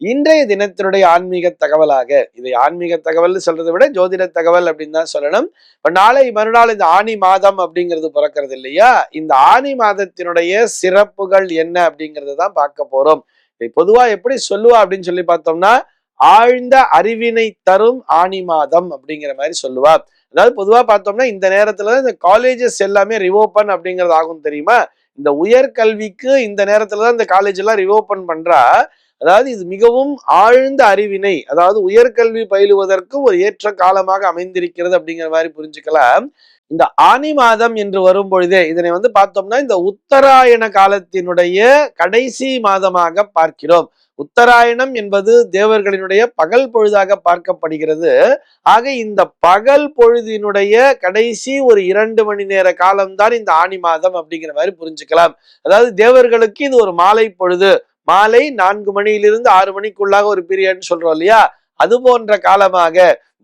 இன்றைய தினத்தினுடைய ஆன்மீக தகவலாக இதை ஆன்மீக தகவல் சொல்றதை விட ஜோதிட தகவல் அப்படின்னு தான் சொல்லணும். இப்போ நாளை மறுநாள் இந்த ஆனி மாதம் அப்படிங்கிறது பிறக்கிறது இல்லையா? இந்த ஆனி மாதத்தினுடைய சிறப்புகள் என்ன அப்படிங்கிறத தான் பார்க்க போறோம். இதை பொதுவா எப்படி சொல்லுவா அப்படின்னு சொல்லி பார்த்தோம்னா ஆழ்ந்த அறிவினை தரும் ஆனி மாதம் அப்படிங்கிற மாதிரி சொல்லுவா. அதாவது பொதுவா பார்த்தோம்னா இந்த நேரத்துல தான் இந்த காலேஜஸ் எல்லாமே ரிவோப்பன் அப்படிங்கிறது ஆகும் தெரியுமா? இந்த உயர்கல்விக்கு இந்த நேரத்துல தான் இந்த காலேஜ் எல்லாம் ரிவோப்பன் பண்றா. அதாவது இது மிகவும் ஆழ்ந்த அறிவினை அதாவது உயர்கல்வி பயிலுவதற்கு ஒரு ஏற்ற காலமாக அமைந்திருக்கிறது அப்படிங்கிற மாதிரி புரிஞ்சுக்கலாம் இந்த ஆனி மாதம் என்று வரும் பொழுதே இதனை வந்து பார்த்தோம்னா இந்த உத்தராயண காலத்தினுடைய கடைசி மாதமாக பார்க்கிறோம். உத்தராயணம் என்பது தேவர்களினுடைய பகல் பொழுதாக பார்க்கப்படுகிறது. ஆக இந்த பகல் பொழுதினுடைய கடைசி ஒரு இரண்டு மணி நேர காலம்தான் இந்த ஆனி மாதம் அப்படிங்கிற மாதிரி புரிஞ்சுக்கலாம். அதாவது தேவர்களுக்கு இது ஒரு மாலை பொழுது. மாலை நான்கு மணியிலிருந்து ஆறு மணிக்குள்ளாக ஒரு பீரியட்னு சொல்றோம் இல்லையா? அது போன்ற காலமாக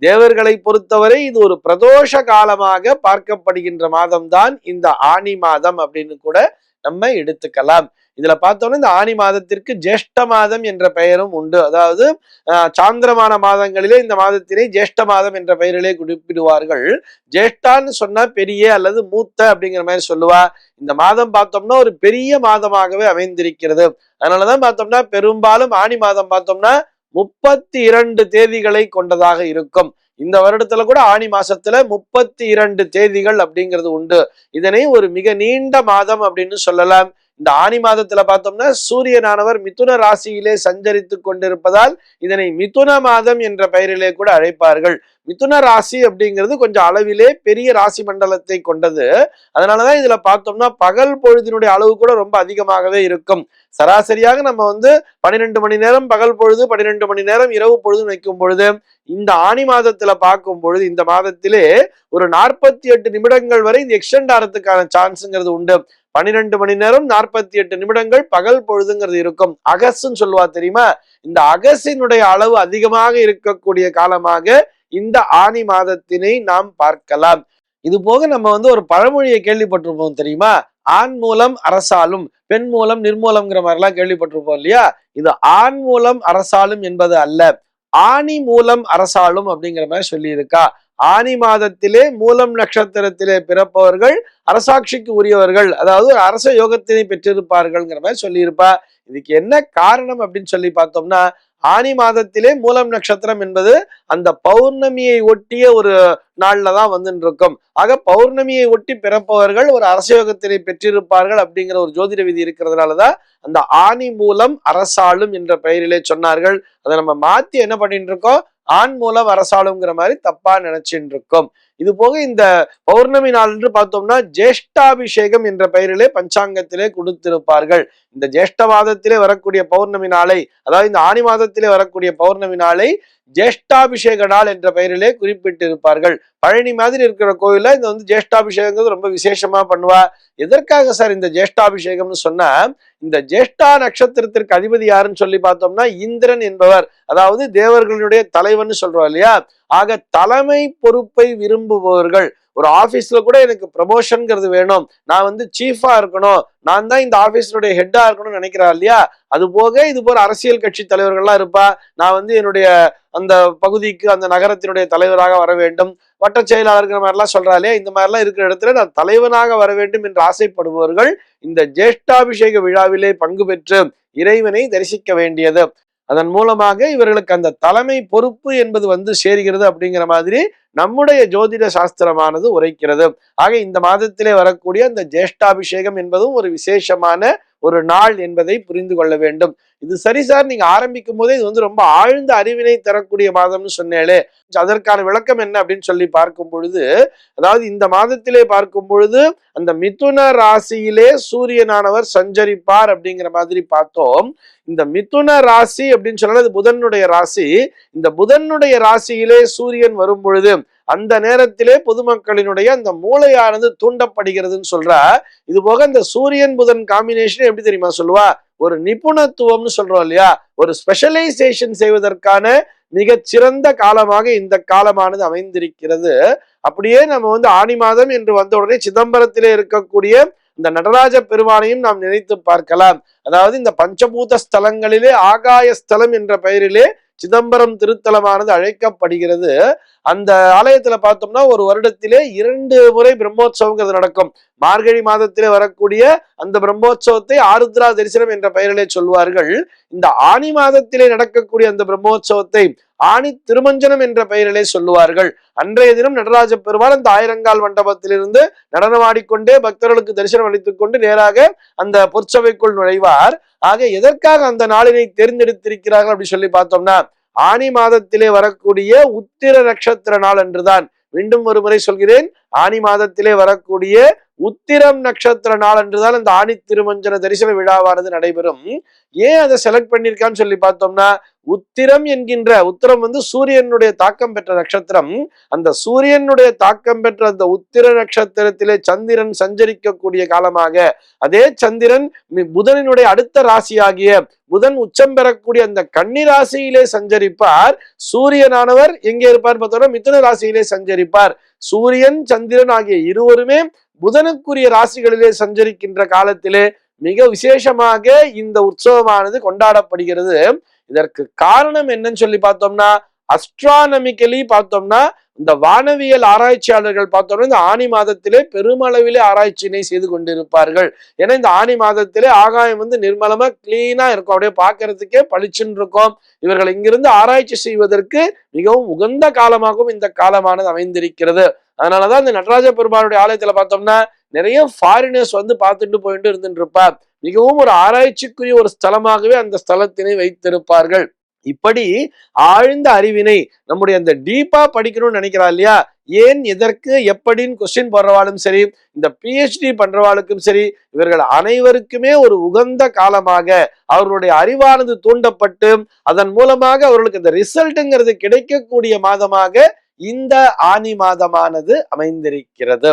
தேவர்களை பொறுத்தவரை இது ஒரு பிரதோஷ காலமாக பார்க்கப்படுகின்ற மாதம்தான் இந்த ஆனி மாதம் அப்படின்னு கூட நம்ம எடுத்துக்கலாம். இதுல பார்த்தோம்னா இந்த ஆனி மாதத்திற்கு ஜேஷ்ட மாதம் என்ற பெயரும் உண்டு. அதாவது சாந்திரமான மாதங்களிலே இந்த மாதத்திலே ஜேஷ்ட மாதம் என்ற பெயரிலே குறிப்பிடுவார்கள். ஜேஷ்டான்னு சொன்னா பெரிய அல்லது மூத்த அப்படிங்கிற மாதிரி சொல்லுவா. இந்த மாதம் பார்த்தோம்னா ஒரு பெரிய மாதமாகவே அமைந்திருக்கிறது. அதனாலதான் பார்த்தோம்னா பெரும்பாலும் ஆனி மாதம் பார்த்தோம்னா முப்பத்தி இரண்டு தேதிகளை கொண்டதாக இருக்கும். இந்த வருடத்துல கூட ஆனி மாசத்துல முப்பத்தி இரண்டு தேதிகள் அப்படிங்கிறது உண்டு. இதனை ஒரு மிக நீண்ட மாதம் அப்படின்னு சொல்லலாம். இந்த ஆனி மாதத்துல பார்த்தோம்னா சூரியனானவர் மிதுன ராசியிலே சஞ்சரித்து கொண்டிருப்பதால் இதனை மிதுன மாதம் என்ற பெயரிலே கூட அழைப்பார்கள். மிதுன ராசி அப்படிங்கிறது கொஞ்சம் அளவிலே பெரிய ராசி மண்டலத்தை கொண்டது. அதனாலதான் இதுல பார்த்தோம்னா பகல் பொழுதினுடைய அளவு கூட ரொம்ப அதிகமாகவே இருக்கும். சராசரியாக நம்ம வந்து பன்னிரெண்டு மணி நேரம் பகல் பொழுது பன்னிரெண்டு மணி நேரம் இரவு பொழுது வைக்கும் பொழுது இந்த ஆணி மாதத்துல பார்க்கும் பொழுது இந்த மாதத்திலே ஒரு நாற்பத்தி எட்டு நிமிடங்கள் வரை இந்த எக்ஸ்டெண்ட் ஆகிறதுக்கான சான்ஸுங்கிறது உண்டு. பன்னிரெண்டு மணி நேரம் நாற்பத்தி எட்டு நிமிடங்கள் பகல் பொழுதுங்கிறது இருக்கும். அகசுன்னு சொல்லுவா தெரியுமா? இந்த அகசினுடைய அளவு அதிகமாக இருக்கக்கூடிய காலமாக இந்த ஆனி மாதத்தினை நாம் பார்க்கலாம். இது போக நம்ம வந்து ஒரு பழமொழியை கேள்விப்பட்டிருப்போம் தெரியுமா? ஆண் மூலம் அரசாலும் பெண் மூலம் நிர்மூலம்ங்கிற மாதிரிலாம் கேள்விப்பட்டிருப்போம் இல்லையா? இது ஆண் மூலம் அரசாலும் என்பது அல்ல. ஆணி மூலம் அரசாலும் அப்படிங்கிற மாதிரி சொல்லியிருக்கா. ஆனி மாதத்திலே மூலம் நட்சத்திரத்திலே பிறப்பவர்கள் அரசாட்சிக்கு உரியவர்கள் அதாவது ஒரு அரச யோகத்தினை பெற்றிருப்பார்கள்ங்கிற மாதிரி சொல்லியிருப்பா. இதுக்கு என்ன காரணம் அப்படின்னு சொல்லி பார்த்தோம்னா ஆனி மாதத்திலே மூலம் நட்சத்திரம் என்பது அந்த பௌர்ணமியை ஒட்டிய ஒரு நாள்ல தான் வந்துட்டு இருக்கும் ஆக பௌர்ணமியை ஒட்டி பிறப்பவர்கள் ஒரு அரசயோகத்தினை பெற்றிருப்பார்கள் அப்படிங்கிற ஒரு ஜோதிட விதி இருக்கிறதுனாலதான் அந்த ஆணி மூலம் அரசாளும் என்ற பெயரிலே சொன்னார்கள். அதை நம்ம மாத்தி என்ன பண்ணிட்டு இருக்கோம் ஆண் மூலம் அரசாளுங்கிற மாதிரி தப்பா நினைச்சுட்டு இருக்கும். இது போக இந்த பௌர்ணமி நாள் என்று பார்த்தோம்னா ஜேஷ்டாபிஷேகம் என்ற பெயரிலே பஞ்சாங்கத்திலே கொடுத்திருப்பார்கள். இந்த ஜேஷ்ட மாதத்திலே வரக்கூடிய பௌர்ணமி நாளை அதாவது இந்த ஆணி மாதத்திலே வரக்கூடிய பௌர்ணமி நாளை ஜேஷ்டாபிஷேக நாள் என்ற பெயரிலே குறிப்பிட்டிருப்பார்கள். பழனி மாதிரி இருக்கிற கோயில இந்த வந்து ஜேஷ்டாபிஷேகங்கிறது ரொம்ப விசேஷமா பண்ணுவா. எதற்காக சார் இந்த ஜேஷ்டாபிஷேகம்னு சொன்னா இந்த ஜேஷ்டா நட்சத்திரத்திற்கு அதிபதி யாருன்னு சொல்லி பார்த்தோம்னா இந்திரன் என்பவர். அதாவது தேவர்களுடைய தலைவன் சொல்றோம் இல்லையா? ஆக தலைமை பொறுப்பை விரும்புபவர்கள் ஒரு ஆபீஸ்ல கூட எனக்கு ப்ரமோஷன்ங்கிறது வேணும். நான் வந்து சீஃபா இருக்கணும். நான் தான் இந்த ஆபீஸினுடைய ஹெட்டா இருக்கணும்னு நினைக்கிறா இல்லையா? அது போக இது போல அரசியல் கட்சி தலைவர்கள்லாம் இருப்பா. நான் வந்து என்னுடைய அந்த பகுதிக்கு அந்த நகரத்தினுடைய தலைவராக வர வேண்டும். வட்ட செயலாளர்கிற மாதிரிலாம் சொல்றா இல்லையா? இந்த மாதிரிலாம் இருக்கிற இடத்துல நான் தலைவனாக வர வேண்டும் என்று ஆசைப்படுபவர்கள் இந்த ஜேஷ்டாபிஷேக விழாவிலே பங்கு பெற்று இறைவனை தரிசிக்க வேண்டியது. அதன் மூலமாக இவர்களுக்கு அந்த தலைமை பொறுப்பு என்பது வந்து சேர்கிறது அப்படிங்கிற மாதிரி நம்முடைய ஜோதிட சாஸ்திரமானது உரைக்கிறது. ஆக இந்த மாதத்திலே வரக்கூடிய அந்த ஜேஷ்டாபிஷேகம் என்பதும் ஒரு விசேஷமான ஒரு நாள் என்பதை புரிந்து கொள்ள வேண்டும். இது சரி சார் நீங்க ஆரம்பிக்கும் போதே இது வந்து ரொம்ப ஆழ்ந்த அறிவினை தரக்கூடிய மாதம்னு சொன்னேலே அதற்கான விளக்கம் என்ன அப்படின்னு சொல்லி பார்க்கும் பொழுது அதாவது இந்த மாதத்திலே பார்க்கும் பொழுது அந்த மிதுன ராசியிலே சூரியனானவர் சஞ்சரிப்பார் அப்படிங்கிற மாதிரி பார்த்தோம். இந்த மிதுன ராசி அப்படின்னு சொன்னால் அது புதனுடைய ராசி. இந்த புதனுடைய ராசியிலே சூரியன் வரும் பொழுது அந்த நேரத்திலே பொதுமக்களினுடைய அந்த மூளையானது தூண்டப்படுகிறதுன்னு சொல்றா. இது போக இந்த சூரியன் புதன் காம்பினேஷன் எப்படி தெரியுமா சொல்லுவா? ஒரு நிபுணத்துவம்னு சொல்றோம் இல்லையா? ஒரு ஸ்பெஷலைசேஷன் செய்வதற்கான மிக சிறந்த காலமாக இந்த காலமானது அமைந்திருக்கிறது. அப்படியே நம்ம வந்து ஆணி மாதம் என்று வந்த உடனே சிதம்பரத்திலே இருக்கக்கூடிய இந்த நடராஜ பெருமானையும் நாம் நினைத்து பார்க்கலாம். அதாவது இந்த பஞ்சபூத ஸ்தலங்களிலே ஆகாய ஸ்தலம் என்ற பெயரிலே சிதம்பரம் திருத்தலமானது அழைக்கப்படுகிறது. அந்த ஆலயத்துல பார்த்தோம்னா ஒரு வருடத்திலே இரண்டு முறை பிரம்மோற்சவங்கிறது நடக்கும். மார்கழி மாதத்திலே வரக்கூடிய அந்த பிரம்மோற்சவத்தை ஆருத்ரா தரிசனம் என்ற பெயரிலே சொல்வார்கள். இந்த ஆனி மாதத்திலே நடக்கக்கூடிய அந்த பிரம்மோற்சவத்தை ஆணி திருமஞ்சனம் என்ற பெயரிலே சொல்லுவார்கள். அன்றைய தினம் நடராஜ பெருமாள் அந்த ஆயிரங்கால் மண்டபத்திலிருந்து நடனமாடிக்கொண்டே பக்தர்களுக்கு தரிசனம் அளித்துக் கொண்டு நேராக அந்த பொற்சபைக்குள் நுழைவார். ஆக எதற்காக அந்த நாளினை தேர்ந்தெடுத்திருக்கிறார்கள் அப்படி சொல்லி பார்த்தோம்னா ஆனி மாதத்திலே வரக்கூடிய உத்திர நட்சத்திர நாள் என்றுதான் மீண்டும் ஒரு முறை சொல்கிறேன். ஆனி மாதத்திலே வரக்கூடிய உத்திரம் நட்சத்திர நாள் என்றுதான் அந்த ஆணி திருமஞ்சன தரிசன விழாவானது நடைபெறும். ஏன் அதை செலக்ட் பண்ணிருக்கான்னு சொல்லி பார்த்தோம்னா உத்திரம் என்கின்ற உத்திரம் வந்து சூரியனுடைய தாக்கம் பெற்ற நட்சத்திரம். அந்த சூரியனுடைய தாக்கம் பெற்ற அந்த உத்திர நட்சத்திரத்திலே சந்திரன் சஞ்சரிக்கக்கூடிய காலமாக அதே சந்திரன் புதனினுடைய அடுத்த ராசியாகிய புதன் உச்சம் பெறக்கூடிய அந்த கன்னி ராசியிலே சஞ்சரிப்பார். சூரியனானவர் எங்கே இருப்பார் பார்த்தோம்னா மிதுன ராசியிலே சஞ்சரிப்பார். சூரியன் சந்திரன் ஆகிய இருவருமே புதனுக்குரிய ராசிகளிலே சஞ்சரிக்கின்ற காலத்திலே மிக விசேஷமாக இந்த உற்சவமானது கொண்டாடப்படுகிறது. இதற்கு காரணம் என்னன்னு சொல்லி பார்த்தோம்னா அஸ்ட்ரானமிக்கலி பார்த்தோம்னா இந்த வானவியல் ஆராய்ச்சியாளர்கள் பார்த்தோம்னா இந்த ஆணி மாதத்திலே பெருமளவிலே ஆராய்ச்சியினை செய்து கொண்டிருப்பார்கள். ஏன்னா இந்த ஆணி மாதத்திலே ஆகாயம் வந்து நிர்மலமா கிளீனா இருக்கும். அப்படியே பார்க்கறதுக்கே பளிச்சுன்னு இருக்கும். இவர்கள் இங்கிருந்து ஆராய்ச்சி செய்வதற்கு மிகவும் உகந்த காலமாகவும் இந்த காலமானது அமைந்திருக்கிறது. அதனாலதான் இந்த நடராஜ பெருமானுடைய ஆலயத்துல பார்த்தோம்னா நிறைய ஃபாரினர்ஸ் வந்து பார்த்துட்டு போயிட்டு இருந்துருப்பார். மிகவும் ஒரு ஆராய்ச்சிக்குரிய ஒரு ஸ்தலமாகவே அந்த ஸ்தலத்தினை வைத்திருப்பார்கள். இப்படி ஆழ்ந்த அறிவினை நம்முடைய அந்த டீப்பா படிக்கணும்னு நினைக்கிறா இல்லையா? ஏன் எதற்கு எப்படின்னு கொஸ்டின் போடுறவாளும் சரி இந்த பிஹெச்டி பண்றவாளுக்கும் சரி இவர்கள் அனைவருக்குமே ஒரு உகந்த காலமாக அவர்களுடைய அறிவானது தூண்டப்பட்டு அதன் மூலமாக அவர்களுக்கு இந்த ரிசல்ட்டுங்கிறது கிடைக்கக்கூடிய மாதமாக இந்த ஆனி மாதமானது அமைந்திருக்கிறது.